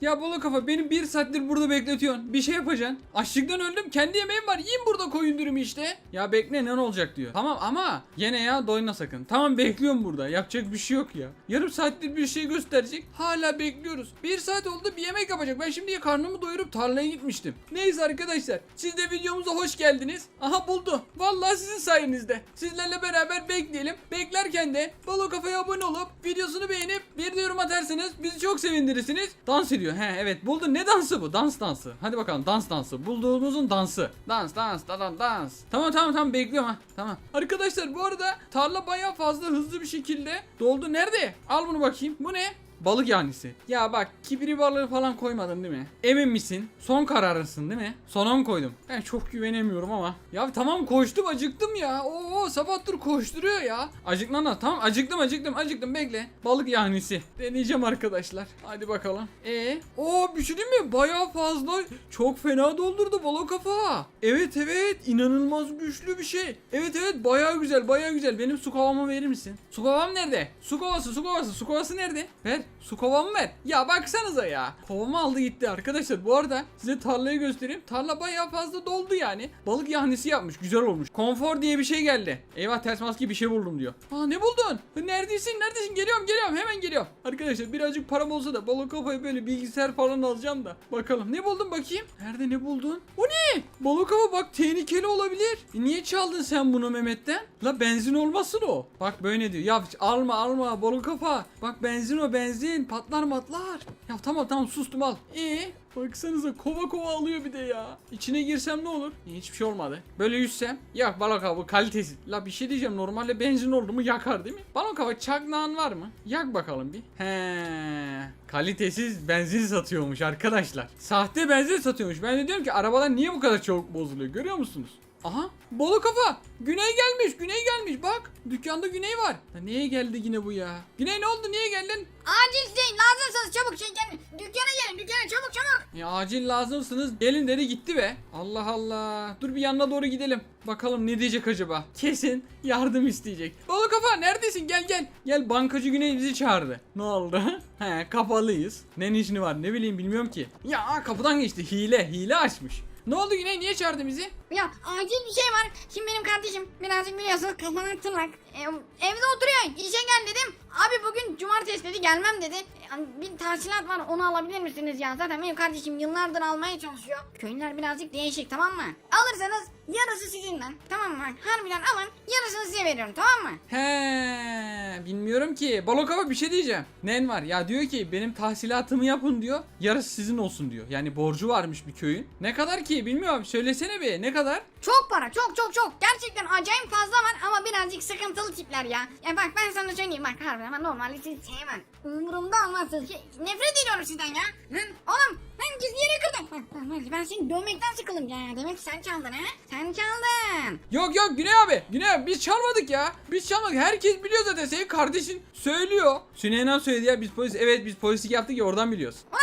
Ya balık kafa benim bir saattir burada bekletiyorsun. Bir şey yapacaksın. Açlıktan öldüm. Kendi yemeğim var. Yiyin burada koyun dürümü işte. Ya bekle ne olacak diyor. Tamam ama yine ya doyma sakın. Tamam bekliyorum burada. Yapacak bir şey yok ya. Yarım saattir bir şey gösterecek. Hala bekliyoruz. Bir saat oldu bir yemek yapacak. Ben şimdi karnımı doyurup tarlaya gitmiştim. Neyse arkadaşlar. Siz de videomuza hoş geldiniz. Aha buldu. Vallahi sizin sayenizde. Sizlerle beraber bekleyelim. Beklerken de balık kafaya abone olup videosunu beğenip bir de yorum atarsanız bizi çok sevindirirsiniz. Dans ediyor. He evet buldu. Ne dansı bu? Dans dansı. Hadi bakalım dans dansı. Bulduğumuzun dansı. Dans dans dans dans. Tamam tamam tamam bekliyorum ha. Tamam. Arkadaşlar bu arada tarla bayağı fazla hızlı bir şekilde doldu. Nerede? Al bunu bakayım. Bu ne? Balık yanisi. Ya bak kibri balığı falan koymadın değil mi? Emin misin? Son kararısın değil mi? Sona mı koydum? Ben çok güvenemiyorum ama. Ya tamam koştum acıktım ya. Oo sabahtır koşturuyor ya. Acıklan da tamam acıktım acıktım acıktım bekle. Balık yanisi. Deneyeceğim arkadaşlar. Hadi bakalım. E o bir şey değil mi? Bayağı fazla. Çok fena doldurdu balık kafa. Evet evet inanılmaz güçlü bir şey. Evet evet bayağı güzel bayağı güzel. Benim su kovamı verir misin? Su kovam nerede? Su kovası su kovası su kovası nerede? Ver. Su kovamı ver. Ya baksanıza ya. Kovamı aldı gitti arkadaşlar. Bu arada size tarlayı göstereyim. Tarla bayağı fazla doldu yani. Balık yahnisi yapmış. Güzel olmuş. Konfor diye bir şey geldi. Eyvah ters maske bir şey buldum diyor. Aa ne buldun? Neredesin? Neredesin? Geliyorum geliyorum. Hemen geliyorum. Arkadaşlar birazcık param olsa da balık kafayı böyle bilgisayar falan alacağım da. Bakalım. Ne buldun bakayım? Nerede ne buldun? O ne? Balık kafa bak tehlikeli olabilir. E, niye çaldın sen bunu Mehmet'ten? La benzin olmasın o. Bak böyle diyor. Ya alma alma balık kafa. Bak benzin o benzin. Patlar matlar. Ya tamam tamam sustum al. İyi. Baksanıza kova kova alıyor bir de ya. İçine girsem ne olur? E, hiçbir şey olmadı. Böyle yüzsem. Yak balık hava kalitesiz. La bir şey diyeceğim normalde benzin oldu mu yakar değil mi? Balık hava çaknağın var mı? Yak bakalım bir. He. Kalitesiz benzin satıyormuş arkadaşlar. Sahte benzin satıyormuş. Ben de diyorum ki arabalar niye bu kadar çabuk bozuluyor görüyor musunuz? Aha balık kafa. Güney gelmiş güney gelmiş bak. Dükkanda güney var. Ya niye geldi yine bu ya? Güney ne oldu niye geldin? Acil şey lazımsanız çabuk şey gelin. Dükkana gelin dükkana çabuk çabuk. Ya acil lazımsınız. Gelin dedi gitti be. Allah Allah. Dur bir yanına doğru gidelim. Bakalım ne diyecek acaba? Kesin yardım isteyecek. Balık kafa neredesin? Gel gel. Gel bankacı Güney bizi çağırdı. Ne oldu? He kapalıyız. Ne işini var ne bileyim bilmiyorum ki. Ya kapıdan geçti. Hile hile açmış. Ne oldu Güney niye çağırdı bizi? Ya acil bir şey var. Şimdi benim kardeşim birazcık biliyorsunuz kafana tırnak. Ee, evde oturuyor. İşe gel dedim. Abi bugün cumartesi dedi gelmem dedi. Yani bir tahsilat var onu alabilir misiniz ya? Zaten benim kardeşim yıllardır almaya çalışıyor. Köyler birazcık değişik tamam mı? Alırsanız yarısı sizinden. Tamam mı? Harbiden alın yarısını size veriyorum tamam mı? He, bilmiyorum ki. Balokava bir şey diyeceğim. Nen var? Ya diyor ki benim tahsilatımı yapın diyor. Yarısı sizin olsun diyor. Yani borcu varmış bir köyün. Ne kadar ki bilmiyorum. Söylesene bir. Ne kadar? Çok para çok çok çok. Gerçekten acayip fazla var ama birazcık sıkıntılı tipler ya. Ya bak ben sana söyleyeyim bak harbiden ben normalde sizi sevmem. Umurumda olmazsınız. Şey, nefret ediyorum sizden ya. Lan oğlum ben gizli yere kırdım. Ben seni dövmekten sıkıldım ya. Demek ki sen çaldın ha. Sen çaldın. Yok yok Güney abi. Güney abi biz çalmadık ya. Biz çalmadık. Herkes biliyor zaten. Senin kardeşin söylüyor. Süleyman söyledi ya biz polis. Evet biz polislik yaptık ya oradan biliyoruz. Ulan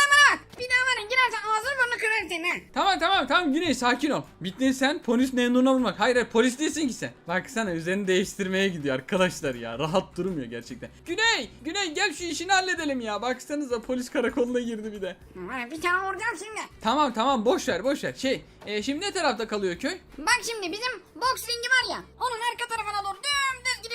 girersen ağzını burnunu kırarım senin ha. Tamam tamam tamam Güney sakin ol. Bittin sen polis memnununa vurmak. Hayır hayır polis değilsin ki sen. Baksana üzerini değiştirmeye gidiyor arkadaşlar ya. Rahat durmuyor gerçekten. Güney! Güney gel şu işini halledelim ya. Baksanıza polis karakoluna girdi bir de. Var bir tane vuracağım şimdi. Tamam tamam boş ver boş ver. Şey e, şimdi ne tarafta kalıyor köy? Bak şimdi bizim boks ringi var ya. Onun arka tarafına doğru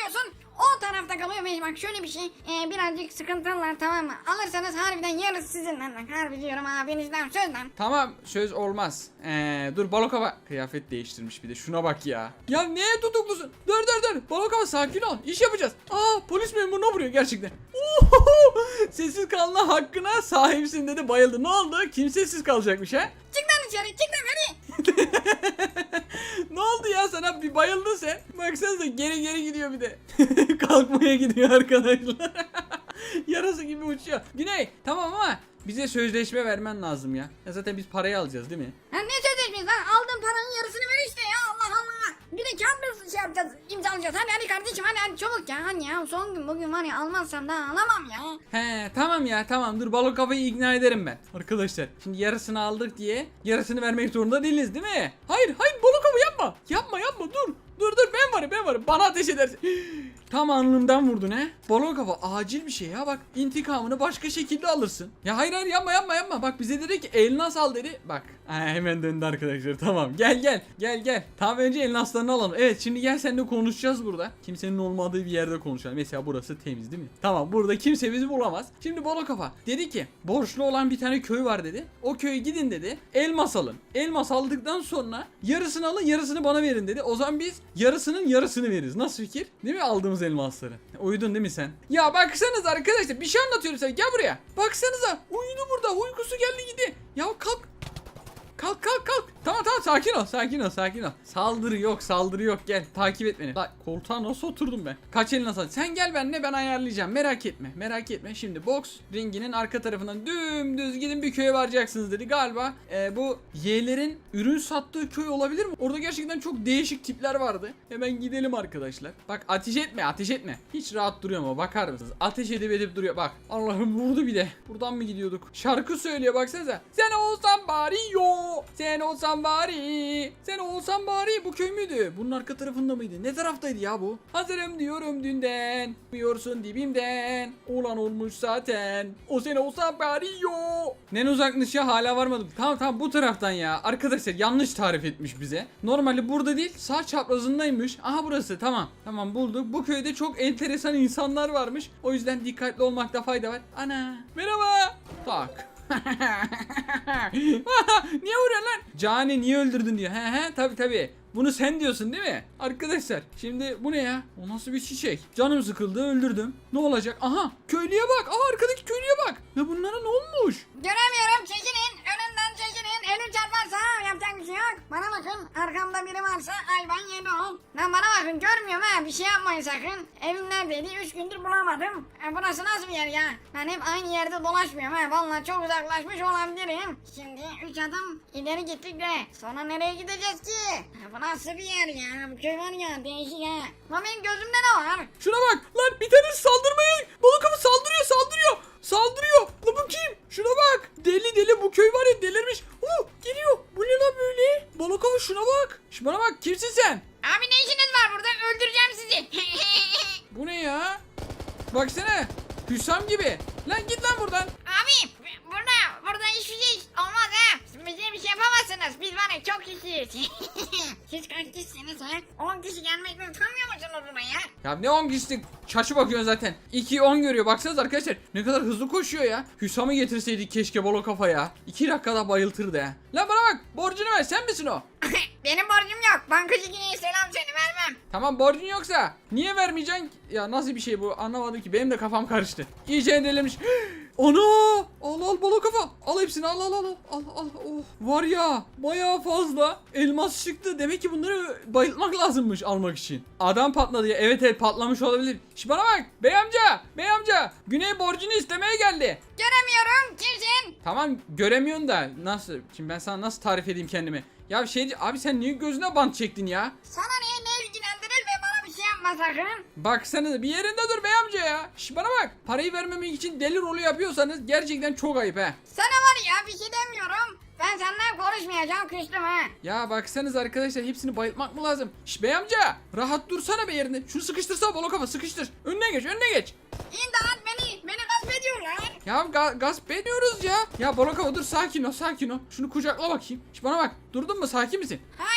gidiyorsun. O tarafta kalıyor ve bak şöyle bir şey. e, birazcık sıkıntılar tamam mı? Alırsanız harbiden yarısı sizin lan. Bak harbi diyorum abinizden sözden. Tamam söz olmaz. Ee, dur Balokova kıyafet değiştirmiş bir de şuna bak ya. Ya neye tutuklusun? Dur dur dur Balokova sakin ol iş yapacağız. Aa polis memuruna vuruyor gerçekten. Uhuhu! Sessiz kalma hakkına sahipsin dedi bayıldı. Ne oldu? Kim sessiz kalacakmış ha? Çık lan içeri çık lan hadi. ne oldu ya sana bir bayıldın sen. Baksanıza geri geri gidiyor bir de. Kalkmaya gidiyor arkadaşlar. Yarası gibi uçuyor. Güney tamam ama bize sözleşme vermen lazım ya. ya. Zaten biz parayı alacağız değil mi? Ha ne sözleşmeyiz lan aldığın paranın yarısını ver işte ya Allah Allah. Bir de kağıt şey yapacağız imzalayacağız. Hadi hadi kardeşim hadi hadi çabuk ya. Hadi ya son gün bugün var ya almazsam daha alamam ya. He tamam ya tamam dur balık kafayı ikna ederim ben. Arkadaşlar şimdi yarısını aldık diye yarısını vermek zorunda değiliz değil mi? Hayır hayır kafa yapma. Yapma yapma dur. Dur dur ben varım ben varım. Bana ateş edersin. Tam alnımdan vurdun he. Balon kafa acil bir şey ya bak. intikamını başka şekilde alırsın. Ya hayır hayır yapma yapma yapma. Bak bize dedi ki elnas al dedi. Bak. Hemen döndü arkadaşlar tamam. Gel gel gel gel. Tamam önce elnaslarını alalım. Evet şimdi gel seninle konuşacağız burada. Kimsenin olmadığı bir yerde konuşalım. Mesela burası temiz değil mi? Tamam burada kimse bizi bulamaz. Şimdi balon kafa dedi ki borçlu olan bir tane köy var dedi. O köye gidin dedi. Elmas alın. Elmas aldıktan sonra yarısını alın yarısını bana verin dedi. O zaman biz yarısının yarısını veririz. Nasıl fikir? Değil mi aldığımız elmasları? Uyudun değil mi sen? Ya baksanız arkadaşlar bir şey anlatıyorum sana. Gel buraya. Baksanıza uyudu burada. Uykusu geldi gitti. Ya kalk. Kalk kalk kalk. Tamam tamam sakin ol sakin ol sakin ol. Saldırı yok saldırı yok gel takip et beni. Bak koltuğa nasıl oturdum ben. Kaç elini sal. Sen gel benimle ben ayarlayacağım merak etme merak etme. Şimdi box ringinin arka tarafından dümdüz gidin bir köye varacaksınız dedi. Galiba e, bu Y'lerin ürün sattığı köy olabilir mi? Orada gerçekten çok değişik tipler vardı. Hemen gidelim arkadaşlar. Bak ateş etme ateş etme. Hiç rahat duruyor mu bakar mısınız? Ateş edip edip duruyor bak. Allah'ım vurdu bir de. Buradan mı gidiyorduk? Şarkı söylüyor baksanıza. Sen olsan bari yo. Sen olsan bari. Sen olsan bari. Bu köy müydü? Bunun arka tarafında mıydı? Ne taraftaydı ya bu? Hazırım diyorum dünden. Uyuyorsun dibimden. Olan olmuş zaten. O sen olsan bari yo. Ne uzakmış ya hala varmadım. Tamam tamam bu taraftan ya. Arkadaşlar yanlış tarif etmiş bize. Normalde burada değil sağ çaprazındaymış. Aha burası tamam. Tamam bulduk. Bu köyde çok enteresan insanlar varmış. O yüzden dikkatli olmakta fayda var. Ana. Merhaba. Tak. niye vuruyorsun lan? Cani niye öldürdün diyor. He he tabi tabi. Bunu sen diyorsun değil mi? Arkadaşlar şimdi bu ne ya? O nasıl bir çiçek? Canım sıkıldı öldürdüm. Ne olacak? Aha köylüye bak. Aha arkadaki köylüye bak. Ya bunlara ne olmuş? Göremiyorum çekilin ölüm çarparsa yapacak bir şey yok. Bana bakın arkamda biri varsa hayvan yedi ol. Lan bana bakın görmüyorum ha bir şey yapmayın sakın. Evim neredeydi 3 gündür bulamadım. E, burası nasıl bir yer ya? Ben hep aynı yerde dolaşmıyorum ha vallahi çok uzaklaşmış olabilirim. Şimdi 3 adım ileri gittik de sonra nereye gideceğiz ki? Ha, bu nasıl bir yer ya? Bu köy var ya değişik ha. Lan benim gözümde ne var? Şuna bak lan bir tanesi saldırmaya balık kafa saldırıyor saldırıyor saldırıyor. Lan bu kim? Şuna bak. Deli deli bu köy var ya delirmiş. Uh, geliyor. Bu ne lan böyle? Balık kafa şuna bak. Şu bana bak kimsin sen? Abi ne işiniz var burada? Öldüreceğim sizi. bu ne ya? Baksana. Hüsam gibi. Lan git lan buradan burada şey olmaz ha. Bize bir şey yapamazsınız. Biz var ya çok kişiyiz. Siz kaç kişisiniz ha? 10 kişi gelmekle utanmıyor musunuz buraya? ya ne 10 kişilik şaşı bakıyorsun zaten 2 10 görüyor baksanız arkadaşlar ne kadar hızlı koşuyor ya Hüsam'ı getirseydik keşke balık kafa ya 2 dakikada bayıltırdı ha lan bana bak borcunu ver sen misin o Benim borcum yok. Bankacı yine selam seni vermem. Tamam borcun yoksa niye vermeyeceksin? Ya nasıl bir şey bu anlamadım ki benim de kafam karıştı. İyice endelemiş. Ana! Al al bala kafa. Al hepsini al al al al al al. Oh, var ya bayağı fazla elmas çıktı. Demek ki bunları bayıltmak lazımmış almak için. Adam patladı ya. Evet evet patlamış olabilir. Şimdi bana bak. Bey amca. Bey amca. Güney borcunu istemeye geldi. Göremiyorum. Kimsin? Tamam göremiyorsun da nasıl? Şimdi ben sana nasıl tarif edeyim kendimi? Ya şey abi sen niye gözüne bant çektin ya? Sana yapma sakın. Baksana bir yerinde dur bey amca ya. Şş bana bak. Parayı vermemek için deli rolü yapıyorsanız gerçekten çok ayıp he. Sana var ya bir şey demiyorum. Ben senden konuşmayacağım küstüm ha. Ya baksanız arkadaşlar hepsini bayıltmak mı lazım? Şş bey amca rahat dursana be yerinde. Şunu sıkıştırsana balo kafa sıkıştır. Önüne geç önüne geç. İmdat beni. Beni gasp ediyorlar. Ya ga- gasp ediyoruz ya. Ya balo kafa dur sakin ol sakin ol. Şunu kucakla bakayım. Şş bana bak durdun mu sakin misin? Hayır.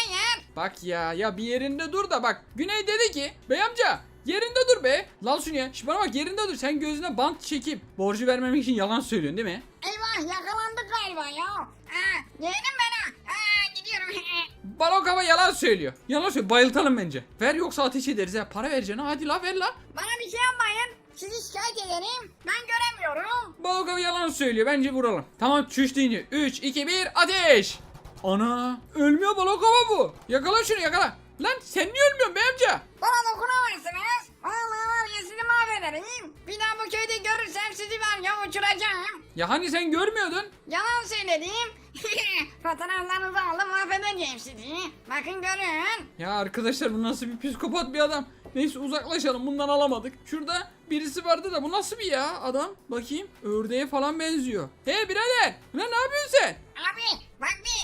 Bak ya ya bir yerinde dur da bak. Güney dedi ki bey amca yerinde dur be. Lan şunu ya. Şş bana bak yerinde dur. Sen gözüne bant çekip borcu vermemek için yalan söylüyorsun değil mi? Eyvah yakalandık galiba ya. Aa, bana. Aa, gidiyorum. Balok hava yalan söylüyor. Yalan söylüyor. Bayıltalım bence. Ver yoksa ateş ederiz ya. Para vereceksin. ha. Hadi la ver la. bana bir şey yapmayın. Sizi şikayet ederim. Ben göremiyorum. Balok hava yalan söylüyor. Bence vuralım. Tamam çüş deyince. 3, 2, 1 ateş. Ana. Ölmüyor balok hava bu. Yakala şunu yakala. Lan sen niye ölmüyorsun be amca? Bana dokunamazsınız. Vallahi var ya sizi mahvederim. Bir daha bu köyde görürsem sizi var ya uçuracağım. Ya hani sen görmüyordun? Yalan söyledim. Fotoğraflarınızı alıp mahvedeceğim sizi. Bakın görün. Ya arkadaşlar bu nasıl bir psikopat bir adam. Neyse uzaklaşalım bundan alamadık. Şurada birisi vardı da bu nasıl bir ya adam? Bakayım ördeğe falan benziyor. Hey birader lan ne yapıyorsun sen? Abi bak bir.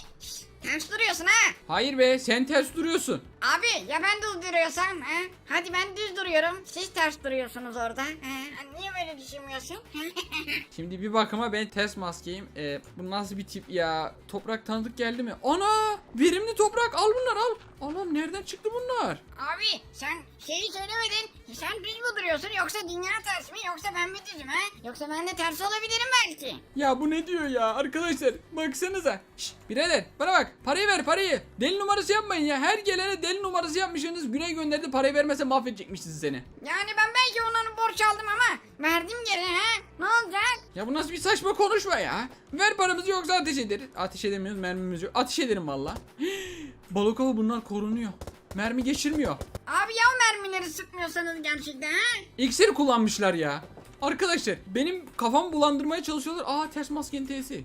Ters duruyorsun ha. Hayır be sen ters duruyorsun. Abi ya ben düz duruyorsam he? Hadi ben düz duruyorum. Siz ters duruyorsunuz orada. He? Niye böyle düşünmüyorsun? Şimdi bir bakıma ben ters maskeyim. Ee, bu nasıl bir tip ya? Toprak tanıdık geldi mi? Ana! Verimli toprak al bunlar al. Allah'ım nereden çıktı bunlar? Abi sen şeyi söylemedin. Sen düz mü duruyorsun yoksa dünya ters mi yoksa ben mi düzüm he? Yoksa ben de ters olabilirim belki. Ya bu ne diyor ya arkadaşlar baksanıza. Şşt birader bana bak parayı ver parayı. Deli numarası yapmayın ya. Her gelene deli numarası yapmışsınız. Güney gönderdi parayı vermese mahvedecekmişiz seni. Yani ben belki onların borç aldım ama verdim geri he? Ne olacak? Ya bu nasıl bir saçma konuşma ya. Ver paramızı yoksa ateş ederiz. Ateş edemiyoruz mermimiz yok. Ateş ederim valla. Balık avı bunlar korunuyor. Mermi geçirmiyor. Abi ya mermileri sıkmıyorsanız gerçekten he? İksir kullanmışlar ya. Arkadaşlar benim kafamı bulandırmaya çalışıyorlar. Aa ters maskenin T'si.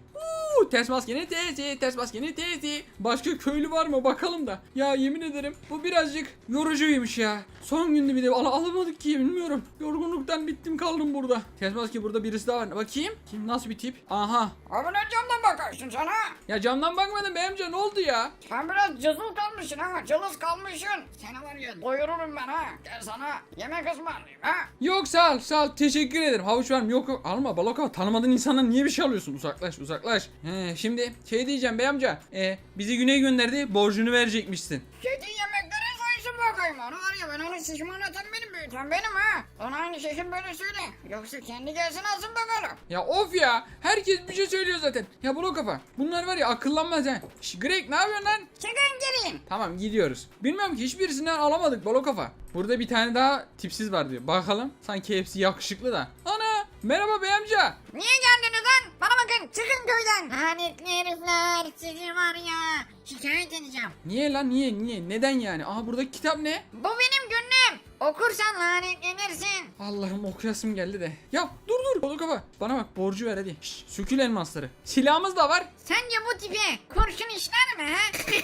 Uuu ters maskenin T'si, ters maskenin T'si. Başka köylü var mı bakalım da. Ya yemin ederim bu birazcık yorucuymuş ya. Son günde bir de al alamadık ki bilmiyorum. Yorgunluktan bittim kaldım burada. Ters maske burada birisi daha var. Bakayım. Kim nasıl bir tip? Aha. Abi ne camdan bakarsın sana? Ya camdan bakmadım be amca ne oldu ya? Sen biraz cızıl kalmışsın ha, cılız kalmışsın. Seni var ya doyururum ben ha. Gel sana yemek ısmarlayayım ha. Yok sağ ol sağ ol teşekkür ederim. Havuç var mı? Yok yok alma balok al. Tanımadığın insandan niye bir şey alıyorsun? Uzaklaş uzaklaş. He, şimdi şey diyeceğim bey amca. E, bizi güney gönderdi borcunu verecekmişsin. Kedi yemekleri sayısın bakayım onu var ya ben onu şişmanlatan benim büyüten benim ha. Ona aynı şekil böyle söyle. Yoksa kendi gelsin alsın bakalım. Ya of ya herkes bir şey söylüyor zaten. Ya balok kafa bunlar var ya akıllanmaz ha. Şş, Greg ne yapıyorsun lan? Çıkın gelin. Tamam gidiyoruz. Bilmiyorum ki hiçbirisinden alamadık balok kafa. Burada bir tane daha tipsiz var diyor. Bakalım. Sanki hepsi yakışıklı da. Ana merhaba bey amca. Niye geldiniz lan? Bana bakın çıkın köyden. Lanetli herifler sizi var ya. Şikayet edeceğim. Niye lan niye niye neden yani? Aha buradaki kitap ne? Bu benim günlüğüm. Okursan lanetlenirsin. Allah'ım okuyasım geldi de. Ya dur dur. Balık kafa. Bana bak borcu ver hadi. Şş, sökül elmasları. Silahımız da var. Sence bu tipe kurşun işler mi ha?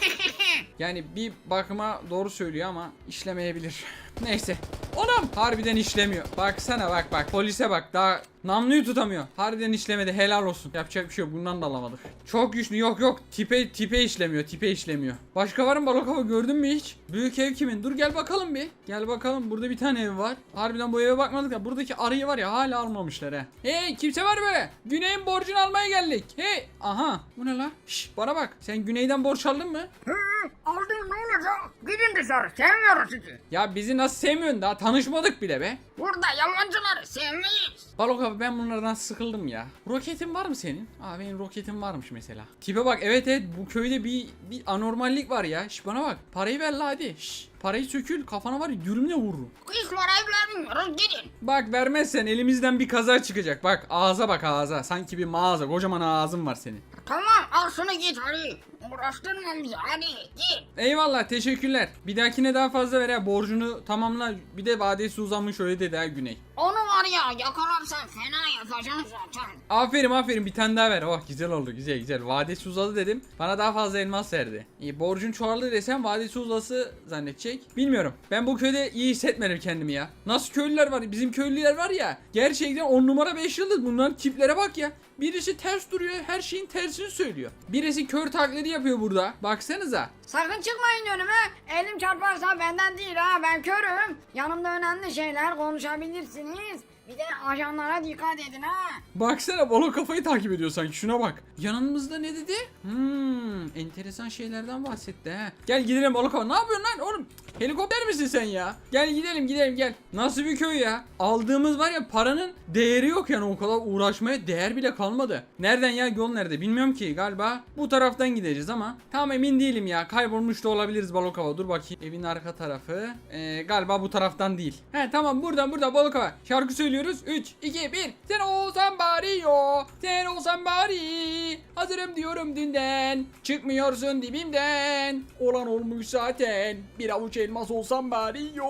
Yani bir bakıma doğru söylüyor ama işlemeyebilir. Neyse. Onam harbiden işlemiyor. Baksana bak bak. Polise bak daha namluyu tutamıyor. Harbiden işlemedi helal olsun. Yapacak bir şey yok bundan da alamadık. Çok güçlü yok yok. Tipe tipe işlemiyor tipe işlemiyor. Başka var mı balık hava gördün mü hiç? Büyük ev kimin? Dur gel bakalım bir. Gel bakalım burada bir tane ev var. Harbiden bu eve bakmadık ya. Buradaki arıyı var ya hala almamışlar he. Hey kimse var mı? Güney'in borcunu almaya geldik. Hey. Aha. Bu ne la? Şş, bana bak. Sen Güney'den borç aldın mı? Olacak? Gidin dışarı sevmiyoruz sizi. Ya bizi nasıl sevmiyorsun daha tanışmadık bile be. Burada yabancıları sevmeyiz. Balok abi ben bunlardan sıkıldım ya. Roketin var mı senin? Aa benim roketim varmış mesela. Tipe bak evet evet bu köyde bir, bir anormallik var ya. Şş bana bak parayı ver la hadi. Şş, parayı sökül kafana var ya dürümle vururum. Hiç parayı vermiyoruz gidin. Bak vermezsen elimizden bir kaza çıkacak. Bak ağza bak ağza. Sanki bir mağaza kocaman ağzın var senin. Tamam şunu git hadi. Uğraştırma bizi hadi git. Eyvallah teşekkürler. Bir dahakine daha fazla ver ya borcunu tamamla. Bir de vadesi uzamış öyle dedi ha Güney. Onu var ya yakalarsan fena yapacaksın zaten. Aferin aferin bir tane daha ver. Oh güzel oldu güzel güzel. Vadesi uzadı dedim. Bana daha fazla elmas verdi. İyi borcun çoğaldı desem vadesi uzası zannedecek. Bilmiyorum. Ben bu köyde iyi hissetmedim kendimi ya. Nasıl köylüler var? Bizim köylüler var ya. Gerçekten 10 numara 5 yıldız. Bunların tiplere bak ya. Birisi ters duruyor. Her şeyin tersini söylüyor. Birisi kör taklidi yapıyor burada. Baksanıza. Sakın çıkmayın önüme. Elim çarparsa benden değil ha ben körüm. Yanımda önemli şeyler konuşabilirsiniz. Bir de ajanlara dikkat edin ha. Baksana balo kafayı takip ediyor sanki şuna bak. Yanımızda ne dedi? Hmm, enteresan şeylerden bahsetti ha. Gel gidelim balo kafa. Ne yapıyorsun lan oğlum? Helikopter misin sen ya? Gel gidelim gidelim gel. Nasıl bir köy ya? Aldığımız var ya paranın değeri yok yani o kadar uğraşmaya değer bile kalmadı. Nereden ya yol nerede bilmiyorum ki galiba bu taraftan gideceğiz ama tam emin değilim ya kaybolmuş da olabiliriz balık hava dur bakayım evin arka tarafı Ee, galiba bu taraftan değil. He tamam buradan balık hava şarkı söylüyoruz. 3 2 1 sen olsan bari yo. Sen olsan bari. Hazırım diyorum dünden. Çıkmıyorsun dibimden. Olan olmuş zaten. Bir avuç elmas olsam bari yo